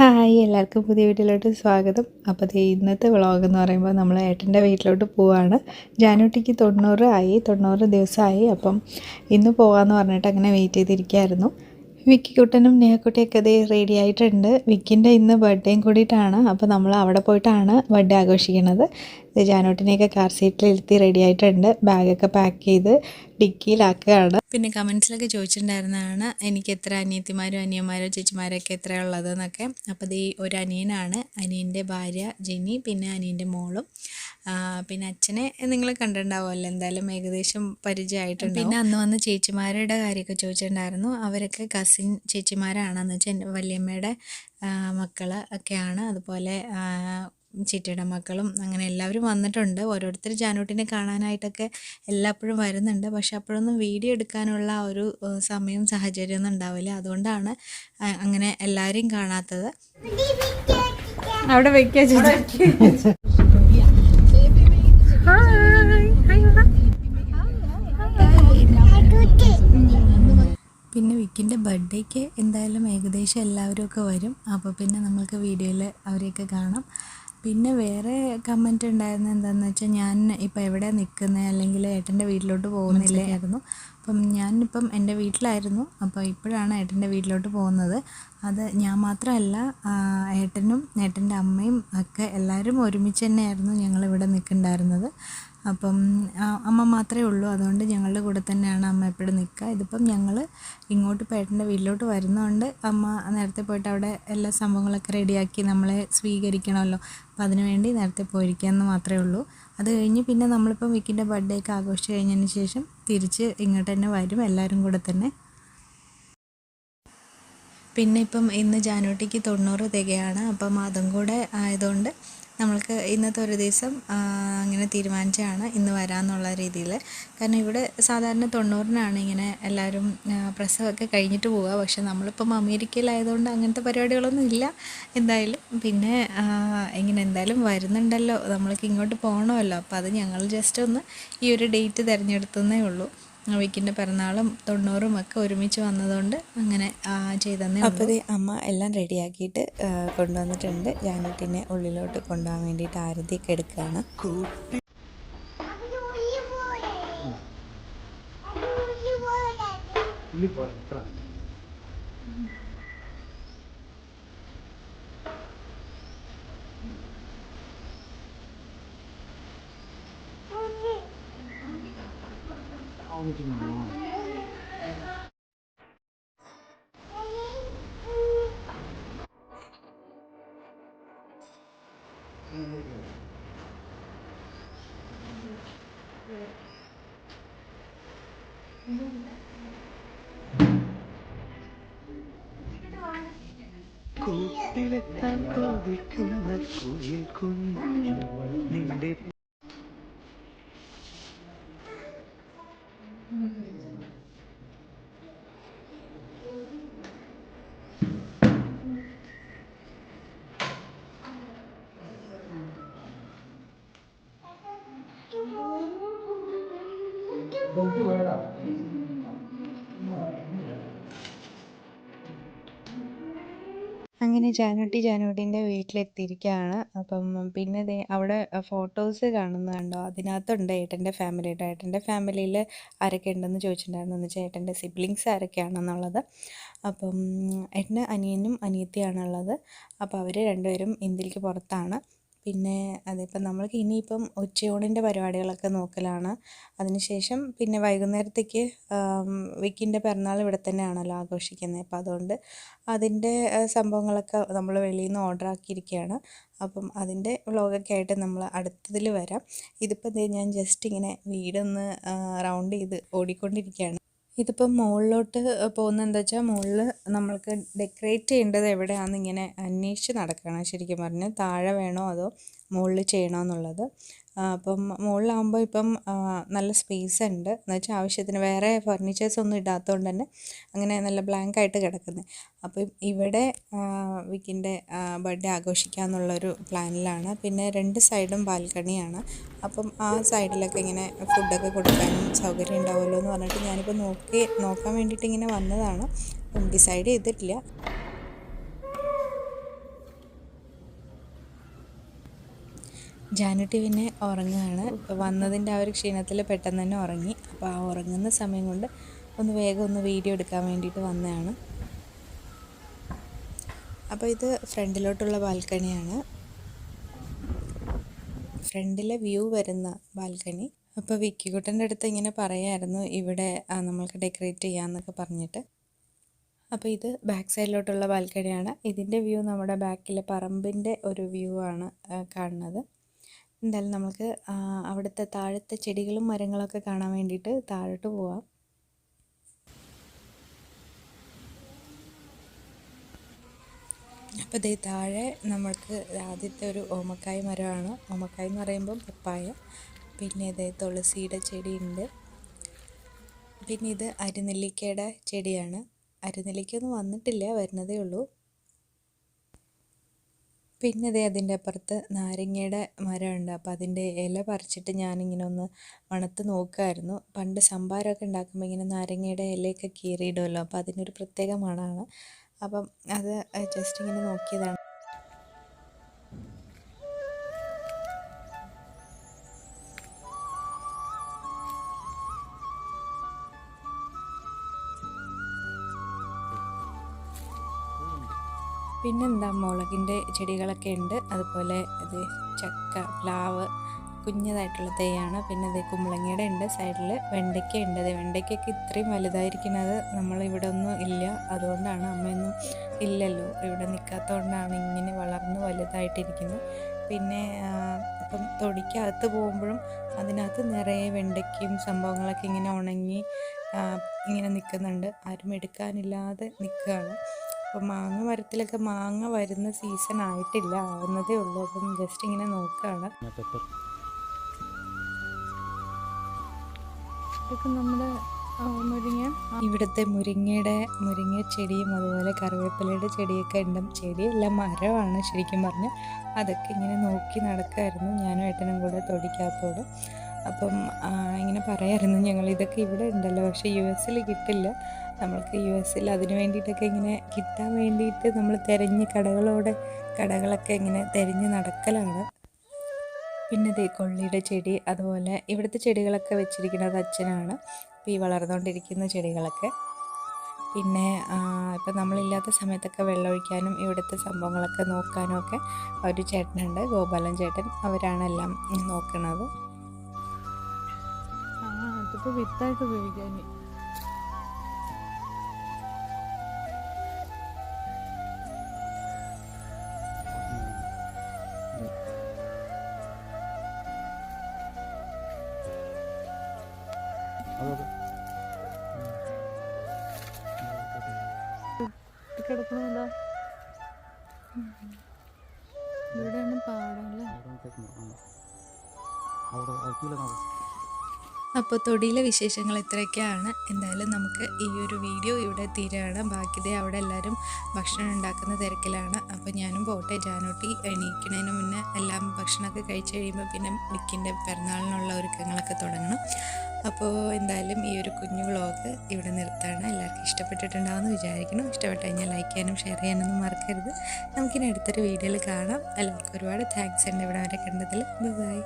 Hi എല്ലാവർക്കും പുതിയ വീട്ടിലോട്ട് സ്വാഗതം. അപ്പോൾ ദേ ഇന്നത്തെ വ്ളോഗ് എന്ന് പറയുമ്പോൾ നമ്മൾ ഏട്ടന്റെ വീട്ടിലോട്ട് പോവാണ്. ജാനുട്ടിക്ക് തൊണ്ണൂറ് ആയി തൊണ്ണൂറ് ദിവസമായി. അപ്പം ഇന്ന് പോകാമെന്ന് പറഞ്ഞിട്ട് അങ്ങനെ വെയിറ്റ് ചെയ്തിരിക്കുകയായിരുന്നു വിക്കിക്കുട്ടനും നേഹക്കുട്ടിയൊക്കെ അതേ റെഡി ആയിട്ടുണ്ട്. വിക്കിന്റെ ഇന്ന് ബർത്ത്ഡേയും കൂടിയിട്ടാണ്. അപ്പോൾ നമ്മൾ അവിടെ പോയിട്ടാണ് ബർത്ത്ഡേ ആഘോഷിക്കുന്നത്. ഇത് ജാനോട്ടിനെയൊക്കെ കാർ സീറ്റിലിരുത്തി റെഡി ആയിട്ടുണ്ട്. ബാഗൊക്കെ പാക്ക് ചെയ്ത് ഡിക്കിയിലാക്കുകയാണ്. പിന്നെ കമൻസിലൊക്കെ ചോദിച്ചിട്ടുണ്ടായിരുന്നതാണ് എനിക്ക് എത്ര അനിയത്തിമാരും അനിയന്മാരോ ചേച്ചിമാരൊക്കെ എത്ര ഉള്ളതെന്നൊക്കെ അപ്പോൾ ഇത് ഒരു അനിയനാണ് അനിയന്റെ ഭാര്യ ജെനി പിന്നെ അനിയന്റെ മോളും. പിന്നെ അച്ഛനെ നിങ്ങൾ കണ്ടിട്ടുണ്ടാവുമല്ലോ എന്തായാലും ഏകദേശം പരിചയമായിട്ടുണ്ട് പിന്നെ അന്ന് വന്ന് ചേച്ചിമാരുടെ കാര്യമൊക്കെ ചോദിച്ചിട്ടുണ്ടായിരുന്നു. അവരൊക്കെ കസിൻ ചേച്ചിമാരാണെന്ന് വെച്ചാൽ എന്റെ വല്യമ്മയുടെ മക്കൾ ഒക്കെയാണ്. അതുപോലെ ചിറ്റയുടെ മക്കളും അങ്ങനെ എല്ലാവരും വന്നിട്ടുണ്ട്. ഓരോരുത്തർ ജാനൂട്ടിനെ കാണാനായിട്ടൊക്കെ എല്ലാപ്പോഴും വരുന്നുണ്ട്. പക്ഷെ അപ്പോഴൊന്നും വീഡിയോ എടുക്കാനുള്ള ഒരു സമയം സമയവും സാഹചര്യമൊന്നും ഉണ്ടാവില്ല. അതുകൊണ്ടാണ് അങ്ങനെ എല്ലാവരെയും കാണാത്തത്. അവിടെ വെക്കാ പിന്നെ വിക്കിന്റെ ബർത്ത്ഡേക്ക് എന്തായാലും ഏകദേശം എല്ലാവരും ഒക്കെ വരും. അപ്പോൾ പിന്നെ നമ്മൾക്ക് വീഡിയോയിൽ അവരെയൊക്കെ കാണാം. പിന്നെ വേറെ കമന്റ് ഉണ്ടായിരുന്നത് എന്താണെന്ന് വെച്ചാൽ ഞാൻ ഇപ്പോൾ എവിടെ നിൽക്കുന്നത് അല്ലെങ്കിൽ ഏട്ടന്റെ വീട്ടിലോട്ട് പോകുന്നില്ലായിരുന്നു അപ്പം ഞാനിപ്പം എന്റെ വീട്ടിലായിരുന്നു. അപ്പോൾ ഇപ്പോഴാണ് ഏട്ടന്റെ വീട്ടിലോട്ട് പോകുന്നത്. അത് ഞാൻ മാത്രമല്ല ഏട്ടനും ഏട്ടന്റെ അമ്മയും ഒക്കെ എല്ലാവരും ഒരുമിച്ച് തന്നെയായിരുന്നു ഞങ്ങളിവിടെ നിൽക്കുന്നുണ്ടായിരുന്നത് അപ്പം അമ്മ മാത്രമേ ഉള്ളൂ. അതുകൊണ്ട് ഞങ്ങളുടെ കൂടെ തന്നെയാണ് അമ്മ എപ്പോഴും നിൽക്കുക. ഇതിപ്പം ഞങ്ങൾ ഇങ്ങോട്ട് പേട്ടന്റെ വീട്ടിലോട്ട് വരുന്നതുകൊണ്ട് അമ്മ നേരത്തെ പോയിട്ട് അവിടെ എല്ലാ സംഭവങ്ങളൊക്കെ റെഡിയാക്കി നമ്മളെ സ്വീകരിക്കണമല്ലോ. അതിന് വേണ്ടി നേരത്തെ പോയിരിക്കാമെന്ന് മാത്രമേ ഉള്ളൂ. അത് കഴിഞ്ഞ് പിന്നെ നമ്മളിപ്പം വിക്കിന്റെ ബർത്ത്ഡേ ഒക്കെ ആഘോഷിച്ച് കഴിഞ്ഞതിന് ശേഷം തിരിച്ച് ഇങ്ങോട്ട് തന്നെ വരും എല്ലാവരും കൂടെ തന്നെ. പിന്നെ ഇപ്പം ഇന്ന് ജാനുവട്ടിക്ക് തൊണ്ണൂറ് തികയാണ്. അപ്പം അതും കൂടെ ആയതുകൊണ്ട് നമ്മൾക്ക് ഇന്നത്തെ ഒരു ദിവസം അങ്ങനെ തീരുമാനിച്ചാണ് ഇന്ന് വരാമെന്നുള്ള രീതിയിൽ കാരണം ഇവിടെ സാധാരണ തൊണ്ണൂറിനാണ് ഇങ്ങനെ എല്ലാവരും പ്രസവമൊക്കെ കഴിഞ്ഞിട്ട് പോവുക. പക്ഷെ നമ്മളിപ്പം അമേരിക്കയിലായതുകൊണ്ട് അങ്ങനത്തെ പരിപാടികളൊന്നും ഇല്ല എന്തായാലും. പിന്നെ ഇങ്ങനെ എന്തായാലും വരുന്നുണ്ടല്ലോ. നമ്മൾക്ക് ഇങ്ങോട്ട് പോകണമല്ലോ അപ്പോൾ അത് ഞങ്ങൾ ജസ്റ്റ് ഒന്ന് ഈ ഒരു ഡേറ്റ് തിരഞ്ഞെടുത്തുന്നേ ഉള്ളൂ. വിക്കിന്റെ പിറന്നാളും തൊണ്ണൂറും ഒക്കെ ഒരുമിച്ച് വന്നതുകൊണ്ട് അങ്ങനെ ആ, ചെയ്തന്നേ അപ്പോൾ അമ്മ എല്ലാം റെഡിയാക്കിയിട്ട് കൊണ്ടുവന്നിട്ടുണ്ട് ജാനറ്റിനെ ഉള്ളിലോട്ട് കൊണ്ടുപോകാൻ വേണ്ടിയിട്ട് ആരതിയൊക്കെ എടുക്കുകയാണ് con thì ngồi Cô đi lên thăm tôi vì khuôn mặt của yêu con Nhìn കുഞ്ഞു up. അങ്ങനെ ജാനുട്ടി ജാനുട്ടീന്റെ വീട്ടിലെത്തിയിരിക്കുകയാണ്. അപ്പം പിന്നെ അവിടെ ഫോട്ടോസ് കാണുന്നത് കണ്ടോ? അതിനകത്തുണ്ട് ഏട്ടന്റെ ഫാമിലിയുടെ ഏട്ടന്റെ ഫാമിലിയിൽ ആരൊക്കെ ഉണ്ടെന്ന് ചോദിച്ചിട്ടുണ്ടായിരുന്നു. എന്ന് വെച്ചാൽ ഏട്ടന്റെ സിബ്ലിങ്സ് ആരൊക്കെയാണെന്നുള്ളത്. അപ്പം ഏട്ടന്റെ അനിയനും അനിയത്തിയാണുള്ളത്. അപ്പോൾ അവർ രണ്ടുപേരും ഇന്ത്യയ്ക്ക് പുറത്താണ്. പിന്നെ അതിപ്പം നമ്മൾക്ക് ഇനിയിപ്പം ഉച്ചയൂണിന്റെ പരിപാടികളൊക്കെ നോക്കലാണ്. അതിനുശേഷം പിന്നെ വൈകുന്നേരത്തേക്ക് വിക്കിന്റെ പിറന്നാൾ ഇവിടെ തന്നെയാണല്ലോ ആഘോഷിക്കുന്നത്. അപ്പം അതുകൊണ്ട് അതിന്റെ സംഭവങ്ങളൊക്കെ നമ്മൾ വെളിയിൽ നിന്ന് ഓർഡർ ആക്കിയിരിക്കുകയാണ്. അപ്പം അതിന്റെ വ്ളോഗൊക്കെ ആയിട്ട് നമ്മൾ അടുത്തതിൽ വരാം. ഇതിപ്പോൾ ഞാൻ ജസ്റ്റ് ഇങ്ങനെ വീടൊന്ന് റൗണ്ട് ചെയ്ത് ഓടിക്കൊണ്ടിരിക്കുകയാണ്. ഇതിപ്പം മുകളിലോട്ട് പോകുന്നത് എന്താ വെച്ചാൽ മുകളിൽ നമ്മൾക്ക് ഡെക്കറേറ്റ് ചെയ്യേണ്ടത് എവിടെയാണെന്ന് ഇങ്ങനെ അന്വേഷിച്ച് നടക്കണം. ശരിക്കും പറഞ്ഞാൽ താഴെ വേണോ അതോ മുകളിൽ ചെയ്യണോ എന്നുള്ളത്. അപ്പം മുകളിലാകുമ്പോൾ ഇപ്പം നല്ല സ്പേസ് ഉണ്ട്. എന്ന് വെച്ചാൽ ആവശ്യത്തിന് വേറെ ഫർണിച്ചേഴ്സ് ഒന്നും ഇടാത്തതുകൊണ്ട് തന്നെ അങ്ങനെ നല്ല ബ്ലാങ്ക് ആയിട്ട് കിടക്കുന്നത് അപ്പം ഇവിടെ വിക്കിന്റെ ബർത്ത്ഡേ ആഘോഷിക്കുക എന്നുള്ളൊരു പ്ലാനിലാണ് പിന്നെ രണ്ട് സൈഡും ബാൽക്കണിയാണ്. അപ്പം ആ സൈഡിലൊക്കെ ഇങ്ങനെ ഫുഡൊക്കെ കൊടുക്കാനും സൗകര്യം ഉണ്ടാവുമല്ലോ എന്ന് പറഞ്ഞിട്ട് ഞാനിപ്പോൾ നോക്കി നോക്കാൻ വേണ്ടിയിട്ട് ഇങ്ങനെ വന്നതാണ്. ഡിസൈഡ് ചെയ്തിട്ടില്ല. ജാനുട്ടി പിന്നെ ഉറങ്ങുകയാണ്. വന്നതിന്റെ ആ ഒരു ക്ഷീണത്തിൽ പെട്ടെന്ന് തന്നെ ഉറങ്ങി. അപ്പോൾ ആ ഉറങ്ങുന്ന സമയം കൊണ്ട് ഒന്ന് വേഗം ഒന്ന് വീഡിയോ എടുക്കാൻ വേണ്ടിയിട്ട് വന്നതാണ്. അപ്പോൾ ഇത് ഫ്രണ്ടിലോട്ടുള്ള ബാൽക്കണിയാണ്. ഫ്രണ്ടിലെ വ്യൂ വരുന്ന ബാൽക്കണി. അപ്പോൾ വിക്കിക്കുട്ടന്റെ അടുത്ത് ഇങ്ങനെ പറയായിരുന്നു ഇവിടെ നമ്മൾക്ക് ഡെക്കറേറ്റ് ചെയ്യാമെന്നൊക്കെ പറഞ്ഞിട്ട്. അപ്പോൾ ഇത് ബാക്ക് സൈഡിലോട്ടുള്ള ബാൽക്കണിയാണ്. ഇതിന്റെ വ്യൂ നമ്മുടെ ബാക്കിലെ പറമ്പിന്റെ ഒരു വ്യൂ ആണ് കാണുന്നത്. എന്തായാലും നമുക്ക് അവിടുത്തെ താഴത്തെ ചെടികളും മരങ്ങളൊക്കെ കാണാൻ വേണ്ടിയിട്ട് താഴോട്ട് പോവാം. അപ്പോൾ ദേ താഴെ നമ്മൾക്ക് ആദ്യത്തെ ഒരു ഓമക്കായ മരമാണ്. ഓമക്കായ എന്ന് പറയുമ്പോൾ പപ്പായ പിന്നെ ഇതേ തുളസിയുടെ ചെടിയുണ്ട്. പിന്നെ ഇത് അരിനെല്ലിക്കയുടെ ചെടിയാണ്. അരിനെല്ലിക്കൊന്നും വന്നിട്ടില്ല വരുന്നതേ ഉള്ളൂ. പിന്നെ ഇതേ അതിന്റെ അപ്പുറത്ത് നാരങ്ങയുടെ മരമുണ്ട്. അപ്പോൾ അതിന്റെ ഇല പറിച്ചിട്ട് ഞാനിങ്ങനെ ഒന്ന് മണത്ത് നോക്കുമായിരുന്നു പണ്ട് സംഭാരമൊക്കെ ഉണ്ടാക്കുമ്പോൾ ഇങ്ങനെ നാരങ്ങയുടെ ഇലയൊക്കെ കീറിയിടുമല്ലോ. അപ്പോൾ അതിനൊരു പ്രത്യേക മണമാണ്. അപ്പം അത് ജസ്റ്റ് ഇങ്ങനെ നോക്കിയതാണ്. പിന്നെന്താ മുളകിന്റെ ചെടികളൊക്കെ ഉണ്ട്. അതുപോലെ ഇത് ചക്ക പ്ലാവ് കുഞ്ഞതായിട്ടുള്ള തേയാണ്. പിന്നെ ഇത് കുമ്പളങ്ങയുടെ ഉണ്ട് സൈഡിൽ വെണ്ടയ്ക്ക ഉണ്ട് അത് വെണ്ടയ്ക്കൊക്കെ ഇത്രയും വലുതായിരിക്കുന്നത് നമ്മളിവിടെ ഒന്നും ഇല്ല. അതുകൊണ്ടാണ് അമ്മയൊന്നും ഇല്ലല്ലോ. ഇവിടെ നിൽക്കാത്തതുകൊണ്ടാണ് ഇങ്ങനെ വളർന്ന് വലുതായിട്ടിരിക്കുന്നത് പിന്നെ ഇപ്പം തൊടിക്കകത്ത് പോകുമ്പോഴും അതിനകത്ത് നിറയെ വെണ്ടയ്ക്കയും സംഭവങ്ങളൊക്കെ ഇങ്ങനെ ഉണങ്ങി ഇങ്ങനെ നിൽക്കുന്നുണ്ട്. ആരും എടുക്കാനില്ലാതെ നിൽക്കുകയാണ്. അപ്പോൾ മാങ്ങ മരത്തിലൊക്കെ മാങ്ങ വരുന്ന സീസൺ ആയിട്ടില്ല ആവുന്നതേ ഉള്ളൂ. അപ്പം ജസ്റ്റ് ഇങ്ങനെ നോക്കുകയാണ് നമ്മുടെ മുരിങ്ങ. ഇവിടുത്തെ മുരിങ്ങയുടെ മുരിങ്ങ ചെടിയും അതുപോലെ കറിവേപ്പിലയുടെ ചെടിയൊക്കെ ഉണ്ട്. ചെടിയല്ല മരമാണ് ശരിക്കും പറഞ്ഞ്. അതൊക്കെ ഇങ്ങനെ നോക്കി നടക്കായിരുന്നു. ഞാനും ഏട്ടനും കൂടെ തൊടിക്കാത്തോട് അപ്പം ഇങ്ങനെ പറയായിരുന്നു ഞങ്ങൾ ഇതൊക്കെ ഇവിടെ ഉണ്ടല്ലോ പക്ഷേ യു എസിൽ കിട്ടില്ല. നമ്മൾക്ക് യു എസിൽ അതിന് വേണ്ടിയിട്ടൊക്കെ ഇങ്ങനെ കിട്ടാൻ വേണ്ടിയിട്ട് നമ്മൾ തിരഞ്ഞ് കടകളോടെ കടകളൊക്കെ ഇങ്ങനെ തിരഞ്ഞ് നടക്കലാണ്. പിന്നെ ദേ കൊള്ളിയുടെ ചെടി അതുപോലെ ഇവിടുത്തെ ചെടികളൊക്കെ വെച്ചിരിക്കുന്നത് അച്ഛനാണ്. ഈ വളർന്നുകൊണ്ടിരിക്കുന്ന ചെടികളൊക്കെ. പിന്നെ ഇപ്പം നമ്മളില്ലാത്ത സമയത്തൊക്കെ വെള്ളമൊഴിക്കാനും ഇവിടുത്തെ സംഭവങ്ങളൊക്കെ നോക്കാനും ഒക്കെ ഒരു ചേട്ടനുണ്ട് ഗോപാലൻ ചേട്ടൻ. അവരാണെല്ലാം നോക്കുന്നത് അതിപ്പോ വിത്തായിട്ട് ഉപയോഗിക്കാൻ. കിടക്കണമല്ലോ ഇവിടെയാണ് പാടം അല്ലേ? അവിടെ. അപ്പോൾ തൊടിയിലെ വിശേഷങ്ങൾ ഇത്രയൊക്കെയാണ്. എന്തായാലും നമുക്ക് ഈ ഒരു വീഡിയോ ഇവിടെ തീരുകയാണ് ബാക്കി ദേ അവിടെ എല്ലാവരും ഭക്ഷണം ഉണ്ടാക്കുന്ന തിരക്കിലാണ്. അപ്പോൾ ഞാനും പോട്ടെ. ജാനോട്ടി എണീക്കുന്നതിന് മുന്നേ എല്ലാം ഭക്ഷണമൊക്കെ കഴിച്ച് കഴിയുമ്പോൾ പിന്നെ മിക്കിന്റെ പിറന്നാളിനുള്ള ഒരുക്കങ്ങളൊക്കെ തുടങ്ങണം. അപ്പോൾ എന്തായാലും ഈ ഒരു കുഞ്ഞു വ്ളോഗ് ഇവിടെ നിർത്താണ്. എല്ലാവർക്കും ഇഷ്ടപ്പെട്ടിട്ടുണ്ടാവുമെന്ന് വിചാരിക്കണം ഇഷ്ടപ്പെട്ട് കഴിഞ്ഞാൽ ലൈക്ക് ചെയ്യാനും ഷെയർ ചെയ്യാനൊന്നും മറക്കരുത്. നമുക്കിനി അടുത്തൊരു വീഡിയോയിൽ കാണാം. എല്ലാവർക്കും ഒരുപാട് താങ്ക്സ് ഉണ്ട് ഇവിടെ വരെ കണ്ടതിൽ. ബൈ